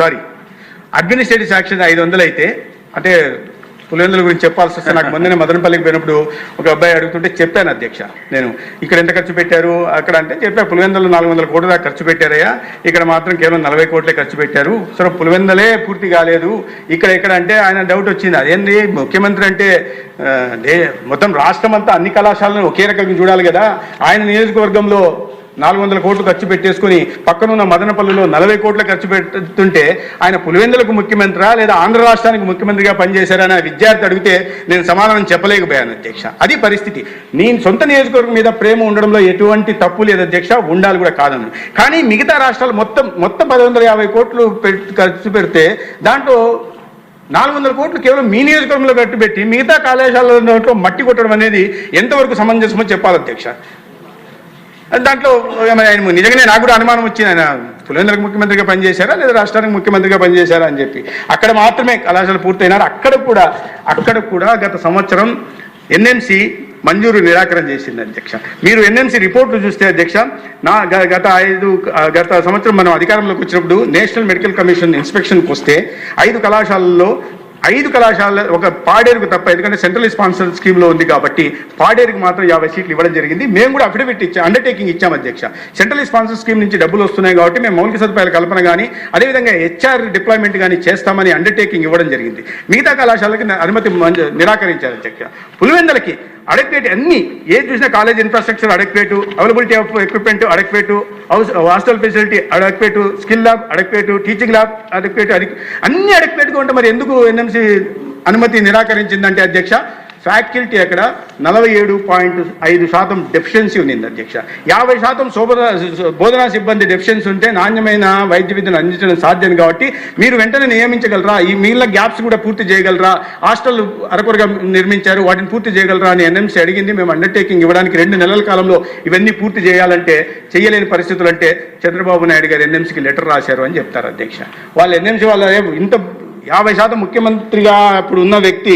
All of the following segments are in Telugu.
సారీ అడ్మినిస్ట్రేటివ్ శాంక్షన్ ఐదు వందలు అయితే అంటే పులివెందుల గురించి చెప్పాల్సి వస్తే నాకు ముందునే మదనపల్లికి పోయినప్పుడు ఒక అబ్బాయి అడుగుతుంటే చెప్పాను అధ్యక్ష. నేను ఇక్కడ ఎంత ఖర్చు పెట్టారు? అక్కడ అంటే చెప్పా పులివెందులు నాలుగు వందల కోట్ల దాకా ఖర్చు పెట్టారయ్యా. ఇక్కడ మాత్రం కేవలం నలభై కోట్లే ఖర్చు పెట్టారు. సరే పులివెందలే పూర్తి కాలేదు. ఇక్కడ ఎక్కడ అంటే ఆయన డౌట్ వచ్చింది. అదేంది? ముఖ్యమంత్రి అంటే మొత్తం రాష్ట్రం అంతా అన్ని కళాశాలను ఒకే రకంగా చూడాలి కదా. ఆయన నియోజకవర్గంలో నాలుగు వందల కోట్లు ఖర్చు పెట్టేసుకుని పక్కనున్న మదనపల్లిలో నలభై కోట్ల ఖర్చు పెడుతుంటే ఆయన పులివెందులకు ముఖ్యమంత్రా లేదా ఆంధ్ర రాష్ట్రానికి ముఖ్యమంత్రిగా పనిచేశారని విద్యార్థి అడిగితే నేను సమాధానం చెప్పలేకపోయాను అధ్యక్ష. అది పరిస్థితి. నేను సొంత నియోజకవర్గం మీద ప్రేమ ఉండడంలో ఎటువంటి తప్పు లేదు అధ్యక్ష ఉండాలి కూడా కాదని కానీ మిగతా రాష్ట్రాలు మొత్తం మొత్తం పది వందల యాభై కోట్లు ఖర్చు పెడితే దాంట్లో నాలుగు వందల కోట్లు కేవలం మీ నియోజకవర్గంలో కట్టుబెట్టి మిగతా కళాశాలలో మట్టి కొట్టడం అనేది ఎంతవరకు సమంజసమో చెప్పాలి అధ్యక్ష. దాంట్లో ఆయన నిజంగానే నాకు కూడా అనుమానం వచ్చింది. ఆయన పులివెందులకు ముఖ్యమంత్రిగా పనిచేశారా? లేదా రాష్ట్రానికి ముఖ్యమంత్రిగా పనిచేశారా అని చెప్పి. అక్కడ మాత్రమే కళాశాల పూర్తయినారు. అక్కడ కూడా అక్కడ కూడా గత సంవత్సరం ఎన్ఎంసీ మంజూరు నిరాకరణ చేసింది అధ్యక్ష. మీరు ఎన్ఎంసీ రిపోర్ట్లు చూస్తే అధ్యక్ష నా గ- గత ఐదు గత సంవత్సరం మనం అధికారంలోకి వచ్చినప్పుడు నేషనల్ మెడికల్ కమిషన్ ఇన్స్పెక్షన్కి వస్తే ఐదు కళాశాలల్లో ఐదు కళాశాల ఒక పాడేరుకు తప్ప ఎందుకంటే సెంట్రల్ స్పాన్సర్ స్కీమ్లో ఉంది కాబట్టి పాడేరుకు మాత్రం యాభై సీట్లు ఇవ్వడం జరిగింది. మేము కూడా అఫిడవిట్ ఇచ్చాం అండర్టేకింగ్ ఇచ్చాం అధ్యక్ష. సెంట్రల్ స్పాన్సర్ స్కీమ్ నుంచి డబ్బులు వస్తున్నాయి కాబట్టి మేము మౌలిక సదుపాయాల కల్పన కానీ అదేవిధంగా హెచ్ఆర్ డిప్లాయ్మెంట్ కానీ చేస్తామని అండర్టేకింగ్ ఇవ్వడం జరిగింది. మిగతా కళాశాలకి అనుమతి నిరాకరించారు అధ్యక్ష. పులివెందలకి అడక్వేట్ అన్ని ఏ చూసినా college infrastructure adequate availability of equipment adequate house hostel facility adequate skill lab adequate teaching lab adequate అన్ని అడక్వేట్గా ఉంటే మరి ఎందుకు ఎన్ఎంసి అనుమతి నిరాకరించిందంటే అధ్యక్ష? ఫ్యాకల్టీ అక్కడ నలభై ఏడు పాయింట్ ఐదు శాతం డెఫిషియన్సీ ఉంది అధ్యక్ష. యాభై శాతం శోభన బోధనా సిబ్బంది డెఫిషియన్సీ ఉంటే నాణ్యమైన వైద్య విద్యను అందించడం సాధ్యం కాబట్టి మీరు వెంటనే నియమించగలరా? ఈ మిగిలిన గ్యాప్స్ కూడా పూర్తి చేయగలరా? హాస్టల్ అరకొరగా నిర్మించారు వాటిని పూర్తి చేయగలరా అని ఎన్ఎంసీ అడిగింది. మేము అండర్టేకింగ్ ఇవ్వడానికి రెండు నెలల కాలంలో ఇవన్నీ పూర్తి చేయాలంటే చేయలేని పరిస్థితులు అంటే చంద్రబాబు నాయుడు గారు ఎన్ఎంసీకి లెటర్ రాశారు అని చెప్తారు అధ్యక్ష. వాళ్ళు ఎన్ఎంసీ వాళ్ళ ఇంత యాభై శాతం ముఖ్యమంత్రిగా అప్పుడు ఉన్న వ్యక్తి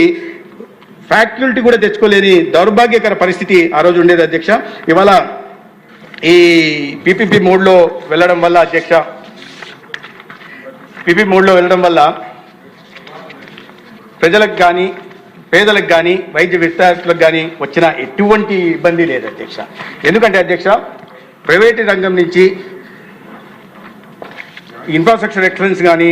ఫ్యాకల్టీ కూడా తెచ్చుకోలేని దౌర్భాగ్యకర పరిస్థితి ఆ రోజు ఉండేది అధ్యక్ష. ఇవాళ ఈ పీపీపీ మోడ్లో వెళ్ళడం వల్ల అధ్యక్ష పీపీ మోడ్లో వెళ్ళడం వల్ల ప్రజలకు కానీ పేదలకు కానీ వైద్య విద్యార్థులకు కానీ వచ్చిన ఎటువంటి ఇబ్బంది లేదు అధ్యక్ష. ఎందుకంటే అధ్యక్ష ప్రైవేటు రంగం నుంచి ఇన్ఫ్రాస్ట్రక్చర్ ఎక్సలెన్స్ కానీ